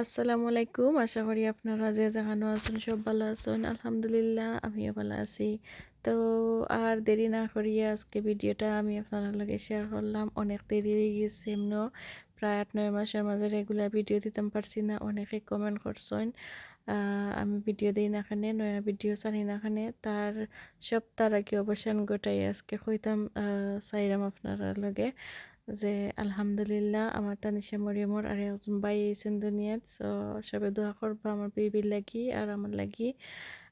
আসসালামু আলাইকুম। আশা করি আপনারা যে যেখানে আছেন সব ভালো আছেন। আলহামদুলিল্লাহ, আমিও ভালো আছি। তো আর দেরি না করিয়ে আজকে ভিডিওটা আমি আপনার লগে শেয়ার করলাম। অনেক দেরি হয়ে গেছে, এমন প্রায় আট, নয় মাসের মাঝে রেগুলার ভিডিও দিতাম, পারছি না। অনেকে কমেন্ট করছেন আমি ভিডিও দিই না খানে নয়া ভিডিও চালি না খানে তার সপ্তাহ আগে অবসান গোটাই আজকে কইতাম চাইরাম আপনার লগে। যে আলহামদুলিল্লাহ, আমার তানিশা মরিয়মর আর একজন বাই এইছেন দুনিয়াত। সো সবে দোয়া করব আমার বেবির লাগি আর আমার লাগি।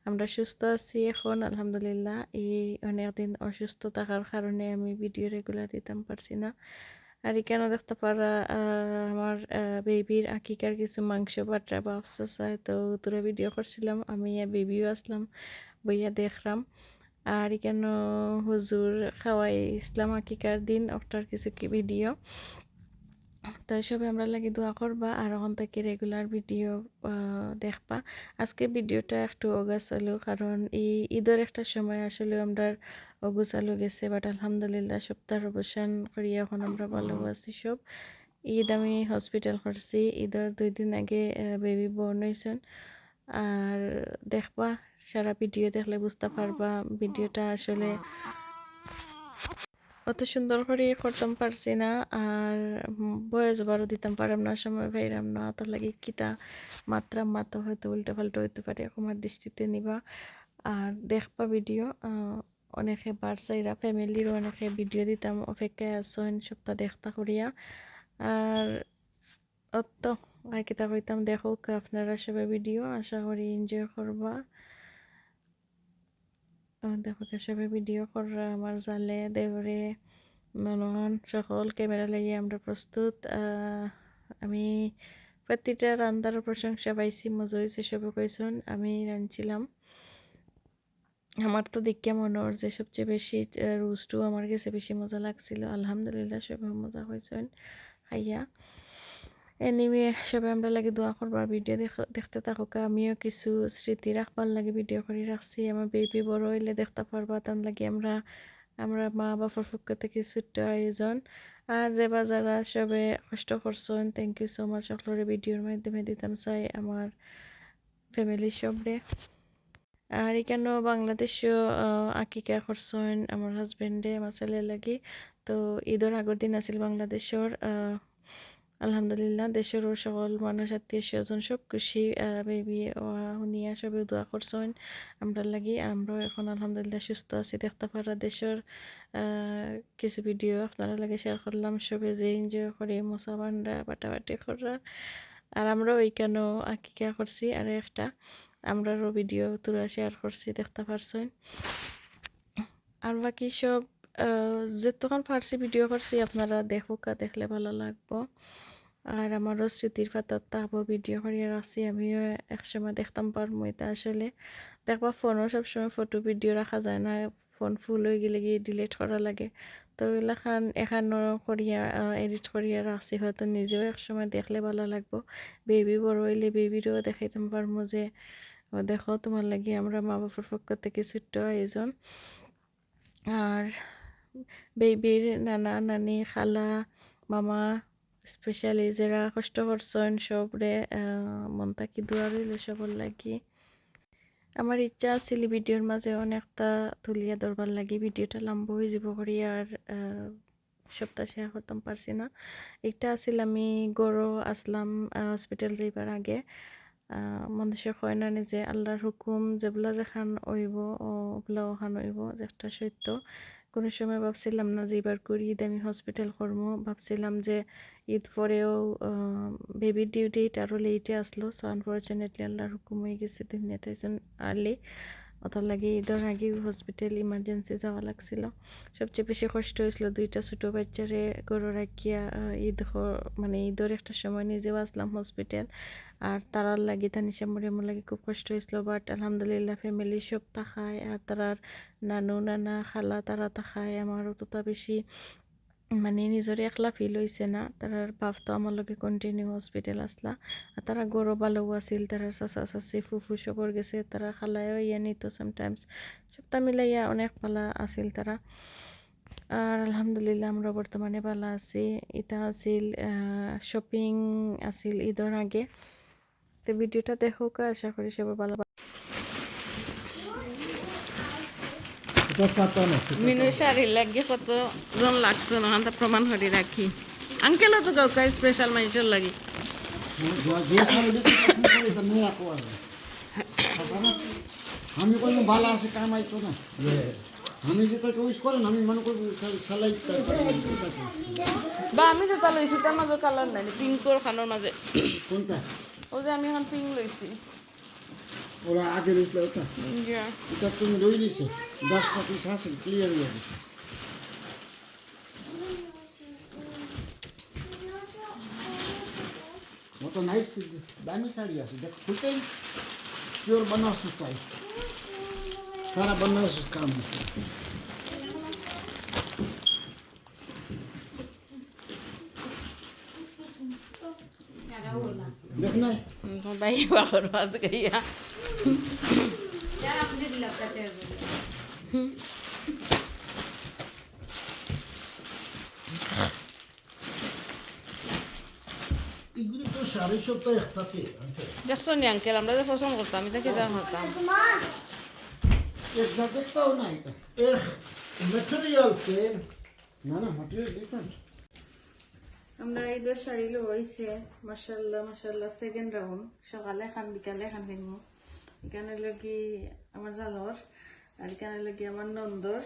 আমরা সুস্থ আছি এখন, আলহামদুলিল্লাহ। এই অনেকদিন অসুস্থ থাকার কারণে আমি ভিডিও রেগুলার দিতাম, পারছি না। আর কেন দেখতে পারা আমার বেবির আকিকার কিছু মাংস বাটরা বা আফসাস তো তোরা ভিডিও করছিলাম, আমি আর বেবিও আসলাম, বইয়া দেখলাম। আর কেন হুজুর খাওয়াই ইসলাম আকিকার দিন অক্টার কিছু ভিডিও তো সবাই আমরা লাগি দোয়া করবা আর ওখান থেকে রেগুলার ভিডিও দেখবা। আজকে ভিডিওটা একটু অগাছালো কারণ এই ঈদের একটা সময় আসলে আমরা অগুছালো গেছে বাট আলহামদুলিল্লাহ সপ্তাহ অবসান করিয়া এখন আমরা ভালো আছি সব। ঈদ আমি হসপিটাল করছি, ঈদের দুই দিন আগে বেবি বর্ন হয়েছেন। আর দেখবা, সারা ভিডিও দেখলে বুঝতে পারবা ভিডিওটা আসলে অত সুন্দর করে করতাম পারছি না, আর বয়স বারো দিতাম পারাম না, সময় পাইরাম না, তার লাগে কিতা মাত্রা মাত্রা হয়তো উল্টো পাল্টো হইতে পারে আমার দৃষ্টিতে নিবা। আর দেখবা ভিডিও অনেকে বারসাইরা ফ্যামিলিরও অনেকে ভিডিও দিতাম, অপেক্ষায় আসেন সপ্তাহ দেখতা করিয়া। আর অত আর কিতা কইতাম দেখো আপনারা সবাই ভিডিও আশা করি এনজয় করবা দেখো সবাই ভিডিও করা আমার জালে দেবরে ননন সকল ক্যামেরা লাগিয়ে আমরা প্রস্তুত আমি প্রতিটা রান্নার প্রশংসা পাইছি মজা হয়েছে সবে কইসন আমি রাঁধছিলাম আমার তো দেখে মনে হর যে সবচেয়ে বেশি রুস্টু আমার কাছে বেশি মজা লাগছিল আলহামদুলিল্লাহ সবাই মজা হয়েছেন খাইয়া এনিমে সবাই আমরা লাগে দোয়া করবার ভিডিও দেখতে থাকুক। আমিও কিছু স্মৃতি রাখবার লাগে ভিডিও করে, রাখছি। আমার বেবি বড় হইলে দেখতে পারবা, তার লাগে আমরা আমরা মা বাবার পক্ষ থেকে ছোট্ট আয়োজন। আর যে যারা সবে কষ্ট করছেন থ্যাংক ইউ সো মাচ সকলের ভিডিওর মাধ্যমে দিতাম চাই আমার ফ্যামিলির সবরে। আর এখানে বাংলাদেশও আকিকা করছেন আমার হাজবেন্ডে আমার ছেলে লাগি। তো ঈদের আগের দিন আছিল বাংলাদেশের আলহামদুলিল্লাহ দেশেরও সকল মানুষ, আত্মীয় স্বজন সব খুশি। বেবি শুনিয়া সবে দোয়া করছেন আমরা লাগি। আমরাও এখন আলহামদুলিল্লাহ সুস্থ আছি। দেখতে পারা দেশের কিছু ভিডিও আপনারা লাগে শেয়ার করলাম। সবে যে এনজয় করি মশা বান্ডা বাটাবাটি করা। আর আমরাও ওইখানেও আকিকা করছি। আর একটা আমরারও ভিডিও তোরা শেয়ার করছি, দেখতে পারছেন। আর বাকি সব যেতক্ষণ ফার্সি ভিডিও করছি, আপনারা দেখুক দেখলে ভালো লাগবো। আর আমারও স্মৃতির পাতার তাবো ভিডিও করিয়া রাখছি আমিও একসময় দেখতাম পারব এটা আসলে। দেখবা ফোনও সবসময় ফটো ভিডিও রাখা যায় না ফোন ফুল হয়ে গেলে গিয়ে ডিলিট করা লাগে। তো এলাকান এখানো করিয়া এডিট করিয়া রাখছি হয়তো নিজেও একসময় দেখলে ভালো লাগবো। বেবি বড় হইলে বেবিরও দেখাইতাম পারব যে দেখো তোমার লাগি আমরা মা বাবার পক্ষ থেকে ছোট্ট আয়োজন আর বেবির নানা নানি খালা, মামা স্পেশালি যারা কষ্ট করছেন সবরে মন থাকি দোয়া রইল সবর লাগি। আমার ইচ্ছা আছিল ভিডিওর মাঝে অনেকটা তুলিয়া দরবার লাগি। ভিডিওটা লম্বা হয়ে যাব করি আর সপ্তাহ শেয়ার করতাম পারছি না। একটা আছিল আমি গড়ো আসলাম হসপিটাল যাইবার আগে। মানুষের কয় না যে আল্লাহর হুকুম যেগুলা যেখান ওইব ওগুলা ওখান ওইব একটা সত্য। কোনো সময় ভাবছিলাম না যে এবার করি, ঈদ আমি হসপিটাল করব। ভাবছিলাম যে ঈদ পরেও বেবির ডিউটি আরও লেটে আসলো। সো আনফর্চুনেটলি আল্লাহর হুকুম হয়ে গেছে দিন আর্লি ওটার লাগে ঈদের আগে হসপিটাল ইমার্জেন্সি যাওয়া লাগছিল। সবচেয়ে বেশি কষ্ট হয়েছিল দুইটা ছোটো বাচ্চারে গরু রাখিয়া ঈদ মানে ঈদের একটা সময় নিজেও আসলাম হসপিটাল আর তারার লাগি তানিশা মরিয়ামর লাগে খুব কষ্ট হয়েছিল বাট আলহামদুলিল্লাহ ফ্যামিলি সব তাকায় আর তারার নানু, নানা, খালা তারা তাকায় আমারও ততটা বেশি মানে নিজরে একলা ফিল হয়েছে না। তারার বাপ তো আমার লগে কন্টিনিউ হসপিটাল আসলা, আর তারা গরো ভালো আছিল তারা চাচা, চাচি, ফুফু সবর গেছে, তারা খালায়ও ইয়া নিত সামটাইমস সবটা মিলাইয়া অনেক ভালো আছিল তারা। আর আলহামদুলিল্লাহ আমরা বর্তমানে ভালো আছি এটা আছিল শপিং আছিল ঈদের আগে। তো ভিডিওটা দেখো আশা করি সবাই ভালো এটা পাতা না মিনু শাড়ি লাগে কত জন লাগছে না তা প্রমাণ হরি রাখি। আঙ্কেলও তো কাউকে স্পেশাল মানুষের লাগি। যে সারে যে পছন্দ করে এটা নেই আকো আর। আসা না আমি কোনো ভালো আছে না। আমি যেটা চয়েস করেন আমি মনে করব সেলাই বা আমি যেটা লইছি তার মাঝে কালার নাই পিঙ্কর খানোর মাঝে। কোনটা? ও যে আমি এখন পিঙ্ক লইছি ওরা আগে রয়েছিল ওটা Yeah. এটা তুমি রই দিছে দশটা পিস আছে ক্লিয়ার হয়ে গেছে ওটা নাইস দামি শাড়ি আছে দেখ ফুলটাই प्योर बनारस स्टाइल सारा बनारस काम ભાઈ એવા કરવા ગયા দেখছো নি আঙ্কেল আমরা যে পছন্দ করতাম এটা কেটে হতাম না না আমরা এই দুই শাড়ি লইছে মাশাল্লাহ মাশাল্লাহ সেকেন্ড রাউন্ড সকালে খান, বিকালে খান কিনবো। এখানে লাগি আমার জালর আর এখানে লাগি আমার নন্দর।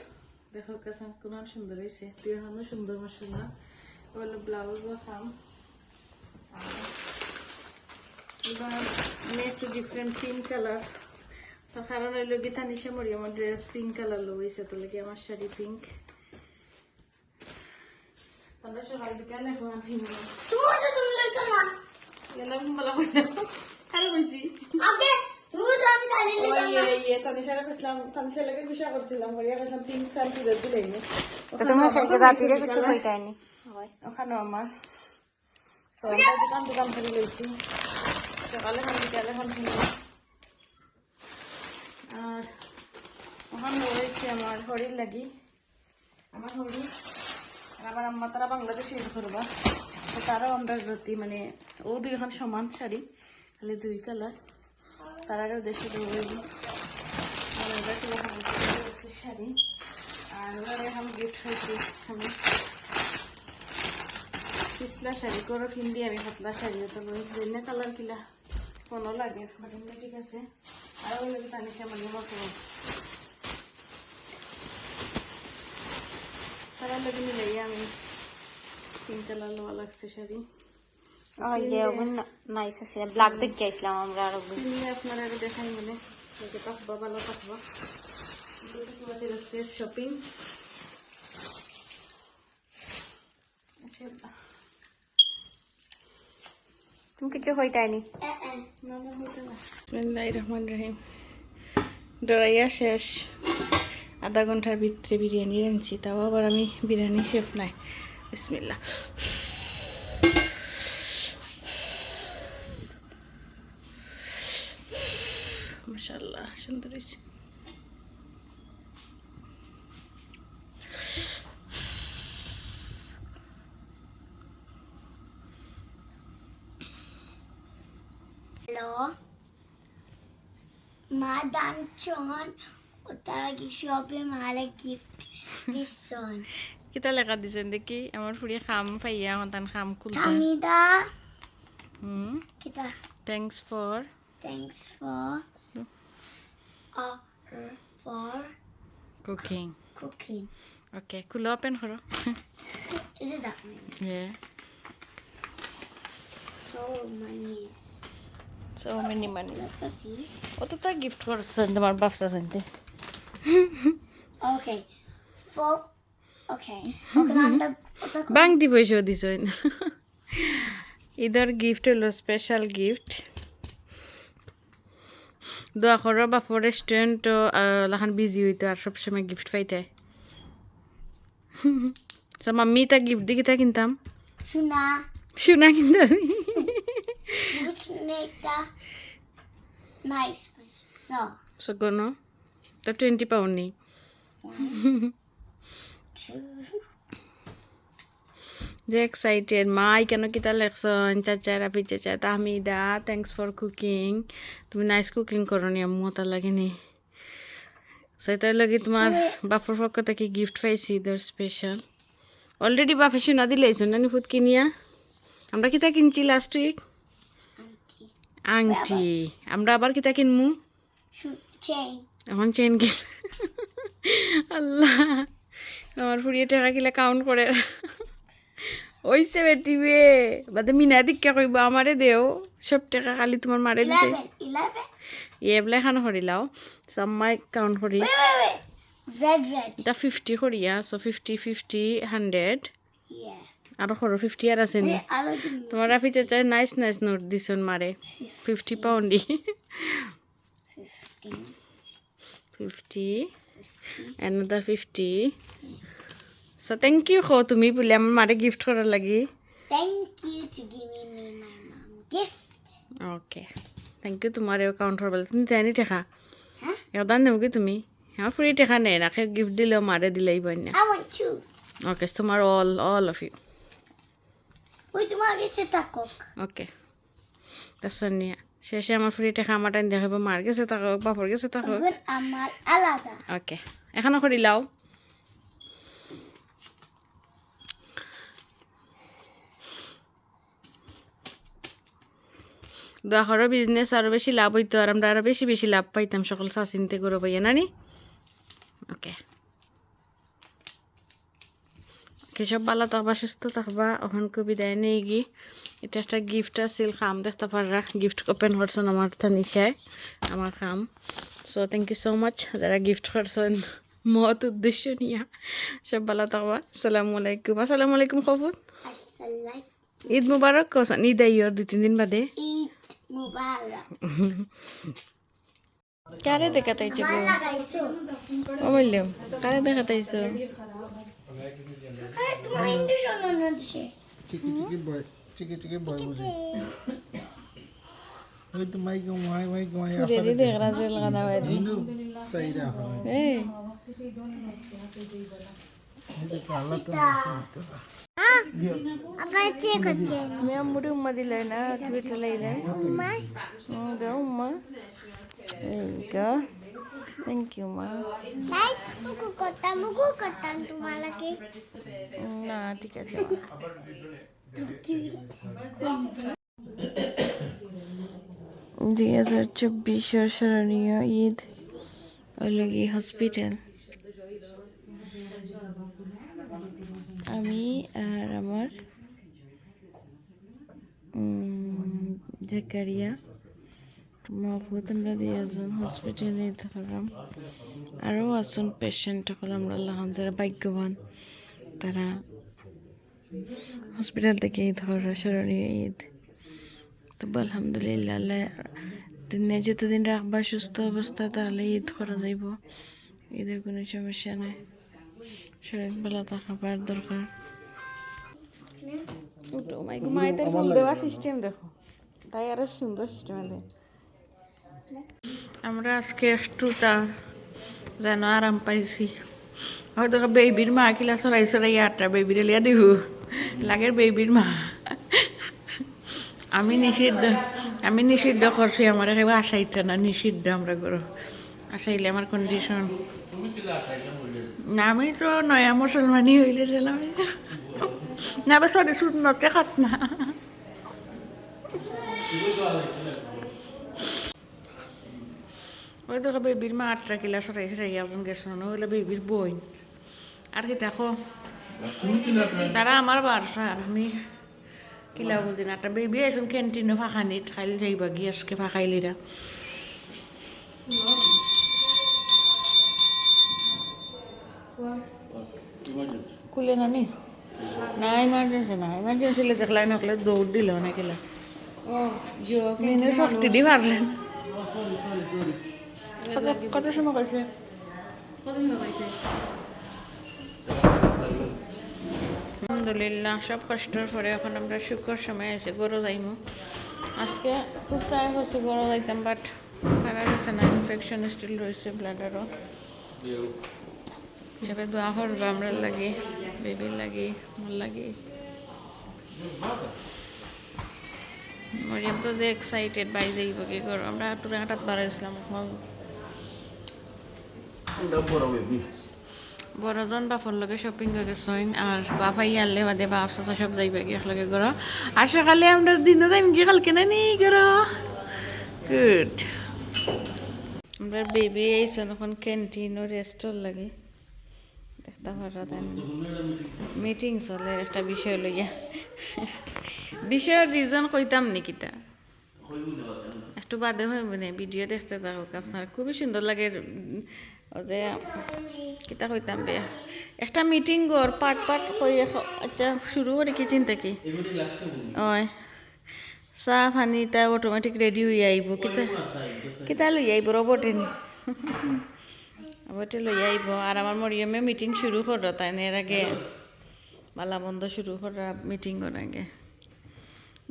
দেখো কাছে কোন সুন্দর হয়েছে তুই এখনও সুন্দর মাশাল্লাহ হলো ব্লাউজও খাম। এবার আমি একটু ডিফারেন্ট পিঙ্ক কালার তার কারণ হইল কি তানিশা মরি আমার ড্রেস পিঙ্ক কালার লইছে তো লাগি আমার শাড়ি পিঙ্ক আরে বলছি আগে আমি নিতাম না তানিশারে কইছিলাম করছিলাম করিয়া কইছিলাম পিঙ্ক কাল তুলে দিলাই না তুমি রাতিরে কিছু হইতাইনি ওখানে আমার সন্ধ্যা দোকান দোকান থেকে লইছি সকালে খান বিকালে খান কিনি আর ওখানে রয়েছে আমার হরির লাগি আমার হরি আর আমার আম্মা তারা বাংলাদেশে ইউজ করবা। তো তারাও আমরা যদি মানে ও দুইখন সমান শাড়ি, খালি দুই কালার। তারারও দেশে দৌড়াইব আর কিলো শাড়ি। আর ওরা এখন গিফট হয়েছে আমি পিছলা শাড়ি করো কিনদি আমি পাতলা শাড়ি তো যেনে কালার কিলা, কোনো লাগে মানে ঠিক আছে। আর ওই লাগে টানি কেমন মতো নাইস আছে ব্ল্যাক দেখে আমরা আর কিনে আপনারা আগে দেখাই মানে পাকবা ভালো পাকবা শপিং আচ্ছা তুমি কিছু হইতাইনি বিসমিল্লাহির রহমানির রহিম ডরাইয়া শেষ আধা ঘণ্টার ভিতরে বিরিয়ানি রাঁধছি তাও আবার আমি বিরিয়ানি শেফ নাই। বিসমিল্লা মাশাল্লাহ সুন্দর হয়েছে। John shopping med gift this son. কিতা লেখা দিছেন দেখি আমার ফুড়ি খাম পাইয়া সন্তান খাম খুলতে Kamida, hmm kita thanks for thanks for uh, for cooking cooking. Okay খুলো ওপেন করো Is it that many? Yeah. So many. So many money. Let's go see. অত তো গিফট করছেন তোমার ব্যবসা জানতে Okay. For okay. Okay, I'm the, the বাং দি পয়সা দিছ। ঈদের গিফট হলো স্পেশাল গিফট দোয়া করো বাপর রেস্টুরেন্ট লাখান বিজি হইতো আর সবসময় গিফট পাইতে। সো মাম্মি তা গিফট দিয়ে কিতা কিনতাম। Shuna. শুনা কিনতাম। Which make the nice one. So, so কোনো তা টোয়েন্টি পাউন্ড নেই. যে এক্সাইটেড মাই কেন কিতা লেখছন চাচা রাফি চাচা তাহমিদা থ্যাংকস ফর কুকিং তুমি নাইস কুকিং করো নি আম্মু তার লাগে নি সেটার লাগে তোমার বাপর পক্ষ থেকে গিফট পাইছি ঈদের স্পেশাল অলরেডি বাপে শোনা দিলেছো নানি ফুট কিনিয়া। আমরা কিতা কিনছি লাস্ট উইক আংটি। আমরা আবার কিতা কিনমু? চেইন এখন চেন কিন আল্লাহ। আমার ফুরিয়ে টাকা কিলা কাউন্ট করে। ওইছে বেটি বে বাদে মিনা দিকা কইব আমারে দেও। সব টাকা খালি তোমার মারে দিতে। এবেলা খান করিলাও সব মাই কাউন্ট red. এটা ফিফটি করিয়া সো ফিফটি ফিফটি হান্ড্রেড. আৰু সৰু ফিফটি আর আছে নি। তোমার রাফি চাচাই নাইস নাইস নোট দিছন মারে। Fifty pound the. Fifty another fifty so thank you খো তুমি বলে আমার মারে গিফট করার লাগি Thank you to giving me my mom gift. Okay thank you তোমারেও count করবে তুমি দেয়নি টেকা? Huh? এদান নেব তুমি? হ্যাঁ ফ্রি টেকা নেই না গিফট দিলেও মারে দিলেই want two. ওকে তোমার all all of you my get a cook. Okay তার নিয়ে শেষে আমার ফ্রি টেকা আমার টাইম দেখাবো মার গেছে থাকুক বাপর গেছে amal alada. ওকে এখনও করি লাও। দোয়াখরও বিজনেস আরও বেশি লাভ হইতো আর আমরা আরও বেশি বেশি লাভ পাইতাম সকল চাচিনতে করে পাইয়া নানি ওকে কেসব বালা থাকবা সুস্থ থাকবা ওখান বিদায় নেই গি। এটা একটা গিফট আছিল খাম দেখতে পাররা গিফট ওপেন করছেন আমার নিশায় আমার খাম so thank you so much যারা গিফট করছেন মত উদ্দেশ্য নিয়ে। সব ভালো থাকবা। আসসালামু আলাইকুম। আসসালামু আলাইকুম খবর ঈদ মুবারক কসন ঈদ আইয়র দুই তিন দিন বাদে. কারে দেখাতাইছে গো ও বললাম কারে দেখাতাইছো? চিকি চিকি বয়। চিকি চিকি বয় বুঝি ওই তো মাইক মাই মাই মাই ফুরে দি দেখ রাজে লাগানা বাড়ি হিন্দু সাইরা আফারা এই আল্লাহ তো আবার চেক হচ্ছে তুমি আম্মুরে উম্মা দিলে দুই হাজার চব্বিশের স্মরণীয় ঈদ অলগি হসপিটাল। আমি আর আমার জাকারিয়া মাহফুদ আমরা দুইজন হসপিটালে যেতে পারলাম আরও আছেন পেশেন্ট সকল, আমরা লাহান যারা ভাগ্যবান। তারা হসপিটাল থেকে ঈদ হওয়ার স্মরণীয় ঈদ। তো আলহামদুলিল্লাহ আল্লাহ দিনে যতদিন রাখবা সুস্থ অবস্থা তাহলে ঈদ করা যাইব। ঈদের কোনো সমস্যা নাই। শরীর ভালো থাকার দরকার। ফুল সিস্টেম দেখো। তাই আরও সুন্দর সিস্টেম দেয়। আমরা আজকে একটু তা যেন আরাম পাইছি। হয়তো বেবির মা কিলা চড়াই চড়াই আটটা বেবির লিয়া দিব। লাগের বেবির মা। আমি নিষিদ্ধ আমি নিষিদ্ধ করছি আমার, একেবারে আশাইতে না, নিষিদ্ধ আমরা করো। আশাইলে আমার কন্ডিশন না, আমি তো নয়া মুসলমানই হইলে ছিলাম। না, বা সরি সুদ নতে খাত না। ওই তো বেবির মা আটটা কিলা সরাই সরাই একজন গেছে না হইলে বেবির বই আর কি দেখো? তারা আমার বারসা আমি কিলা বুঝি না। একটা বেবি আইসুন ক্যান্টিনে ফাঁকানিত খাইলে যাইবা গিয়ে আজকে ফাঁকাইলিরা খুলে না নি? ইমার্জেন্সি না। ইমার্জেন্সি লে দেখলাই নকলে দৌড় দিল না কেলা। নিনে শক্তি দি পারলেন কত কত সময় কইছে আলহামদুলিল্লাহ, সব কষ্টের পরে এখন আমরা শুক্র সময় আছে গরু যাইমু। আজকে খুব ট্রাই হয়েছে গরু যাইতাম বাট খারাপ হয়েছে না ইনফেকশন স্টিল রয়েছে ব্লাডারও হিসাবে দোয়া করবে আমরা লাগি বেবির লাগি আমার লাগি। মরিয়াম তো যে এক্সাইটেড বাই যাইব কি করো আমরা তোরা হাঁটাত বাড়াইছিলাম এখন বড়জন বাপর লগে শপিং করে গেছেন আর বাপাই আনলে, বাদে বাপ চাচা সব যাইবে কি একলগে করো আর সকালে আমরা দিনে যাইম কি কালকে না নি করো গুড আমরা বেবি আইসন এখন ক্যান্টিন ও রেস্টর লাগে। দেখতে পারা তাই মিটিং চলে একটা বিষয় লইয়া বিষয়ের রিজন কইতাম নাকি তা একটু বাদে হয় মানে ভিডিও দেখতে থাকুক। আপনার খুবই সুন্দর লাগে। যে কিতা কইতাম বেয়া একটা মিটিং গর পাট পাট কই আচ্ছা শুরু করে কি চিন্তা কি ওই চাহ পানী তা অটোমেটিক রেডি হয়ে আইব কিতা কিতা লই আইব রবটে নি রবটে লই আইব আর আমার মরিয়মে মিটিং শুরু করো তাই না এর আগে বালা বন্ধ শুরু করা মিটিং করার আগে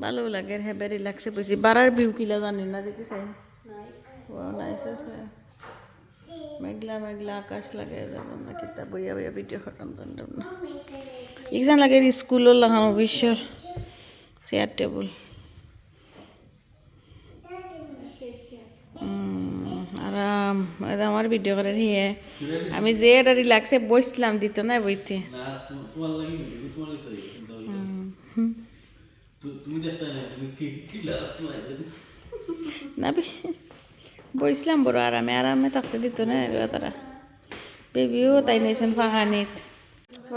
ভালো লাগে হেবে রিল্যাক্সে বসি বারার ভিউ কিলা জানি না দেখি চাই নাইস আছে মেঘলা মেঘলা আকাশ লাগে যাব না কিতা বইয়া বইয়া ভিডিও খতম জানতাম না। এক্সাম লাগে স্কুলও লাগানো বিশ্বর চেয়ার টেবুল আরাম। এটা আমার ভিডিও করে হিয়ে আমি যে এটা রিল্যাক্সে বসলাম দিত না বইতে। না বইছিলাম বড় আরামে আরামে থাকতে দিত না এগুলো তারা। বেবিও তাই নিয়েছেন ফাহানিত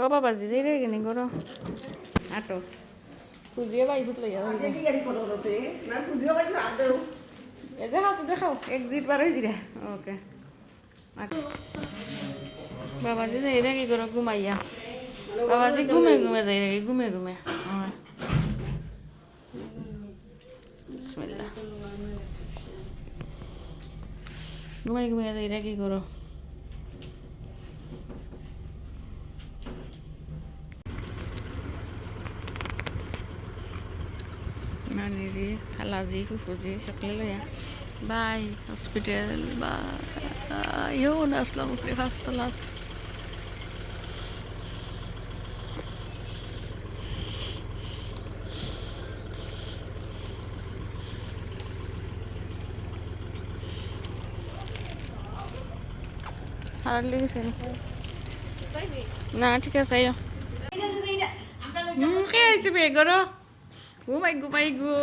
ও বাবা জি রে গেনি গরো আটো। খুঁজিয়ে বাই ভূত লইয়া এ দেখাও তো দেখাও। এক্সিট বার হয়ে দিলে ওকে। বাবাজি যাই রে কি করো ঘুমাইয়া। বাবাজি ঘুমে ঘুমে যাই রে ঘুমে ঘুমে হয়। বিসমিল্লাহ ঘুমাই ঘুমাই রে কি করো নানিজি খালাজি ফুফুজি সকলে লয়া বাই হসপিটাল বা ইয়ো নাসলাম উপরে ফার্স্টলাত খারাপ লেগেছে না। ঠিক আছে, আইও। কে আইছে বে, গরো? ঘুমাই ঘুমাই গো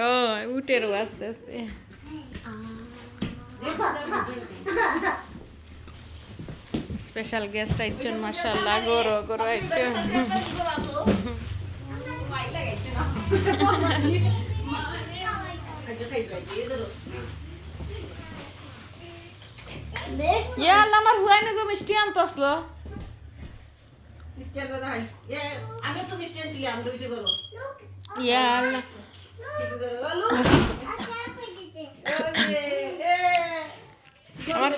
ও, উঠে রো, আস্তে আস্তে। স্পেশাল গেস্ট আইছেন মাশাআল্লাহ গরো গরো আল্লাহ আমার হুয়াই নগো মিষ্টি আনতো আসলো আমি তো মিষ্টি আনছিলাম দুইটি করো ইয়া আল্লাহ। আমার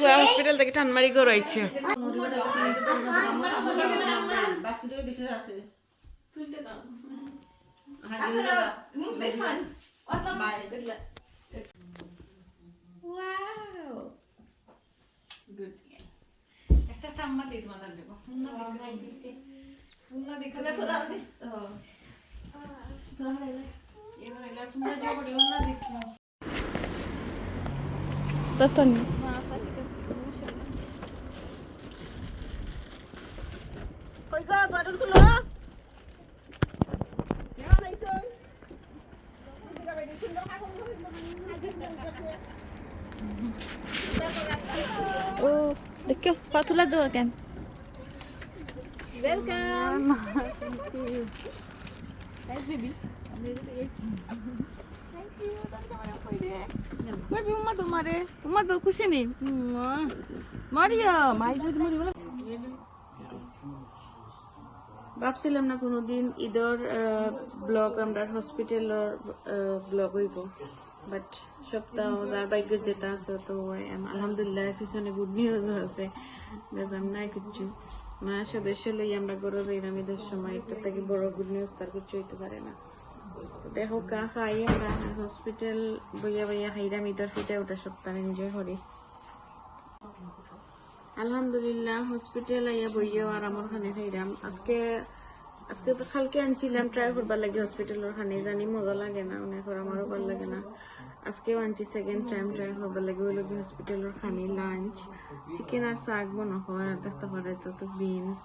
হুয়া হসপিটাল থেকে টানমারি গরো আইছে বাস্কেটের ভিতরে আছে একটা ঠাম্মা দিয়ে তোমার দেবো ফুলনা দেখলে ফুলা দিস এবার এলা তোমরা যাও বড় না দেখিও ততন কই গো গড়ুল খুলো ও পাতুলা দাও কেন? ওয়েলকাম তোমারে উম্মা তো খুশি নেই মারিয়া মাই যদি মরি বলে ভাবছিলাম না কোনোদিন ঈদর ব্লগ আমরা হসপিটালের ব্লগ হইব। বাট সপ্তাহ যার ভাগ্য যেটা আছে তো আলহামদুলিল্লাহ পিছনে গুড নিউজও আছে। বেজান নাই মা সদস্য লই আমরা গরো যাইলাম ঈদের সময়, এটার থেকে বড় গুড নিউজ তার হইতে পারে না। কা খাই আমরা হসপিটাল বইয়া বইয়া খাইলাম ঈদের ফিটে ওটা সপ্তাহ এনজয় করি। আলহামদুলিল্লাহ হসপিটাল আইয়া বইও আর আমার খানে খাইলাম আজকে আজকে তো কালকে আনছিলাম ট্রাই করবার লাগে হসপিটালের খানে জানি মজা লাগে না অনেক আমারও ভালো লাগে না। আজকেও আনছি সেকেন্ড টাইম ট্রাই করবার লাগে, ওই লগে হসপিটালের খানি লাঞ্চ চিকেন আর শাক বনা হয়, আর দেখতে পারে তো তো বিনস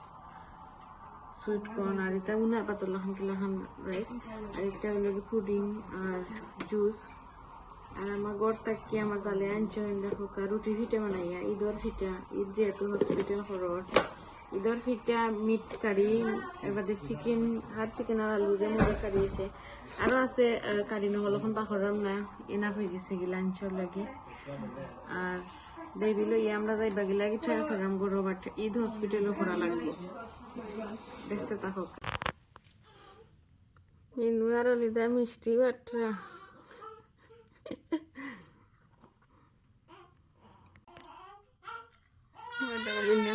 সুইট কর্ন আর এটা উনার পাতল লাখান কিলাখান রাইস আর এটা হলো পুডিং আর জুস আর আমার গড় তাকি আমার জালে আনছেন দেখো কা রুটি ফিটে বানাইয়া, ঈদর ফিটা, ঈদ যেহেতু হসপিটাল খরর ঈদর ফিটা মিট কারি এবার চিকেন হাত চিকেন আর আলু যে মজা কারি আছে আরও আছে আহ, কারি নহল এখন না এনাফ হয়ে গেছে গিলা আনছর লাগে। আর বেবি লইয়া আমরা যাইবা গিলা কি ট্রাই করাম গরো বাট ঈদ হসপিটালও করা লাগবে। দেখতে থাকুক। মিনু আর লিদা মিষ্টি বাটরা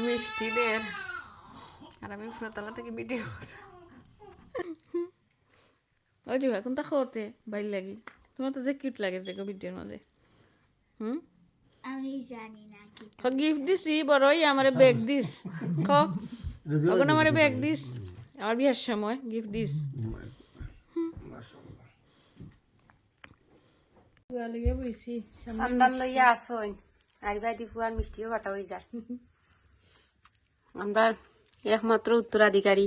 মিষ্টি দের আর আমি ফুরতলা থেকে ভিডিও করা ওই যে এখন তা খাওয়াতে বাইর লাগি। তোমার তো যে কিউট লাগে দেখো ভিডিওর মাঝে। হুম? আমি জানি না কি গিফট দিছি বড়ই আমারে ব্যাগ দিস। খ ওখান আমারে ব্যাগ দিস। আমার বিয়ার সময় গিফট দিস। লইয়া আর মিষ্টিও বাটা হয়ে যায়। আমরা একমাত্র উত্তরাধিকারী।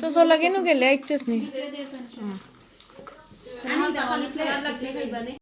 চচর লাগে নো গেলে আইচস নি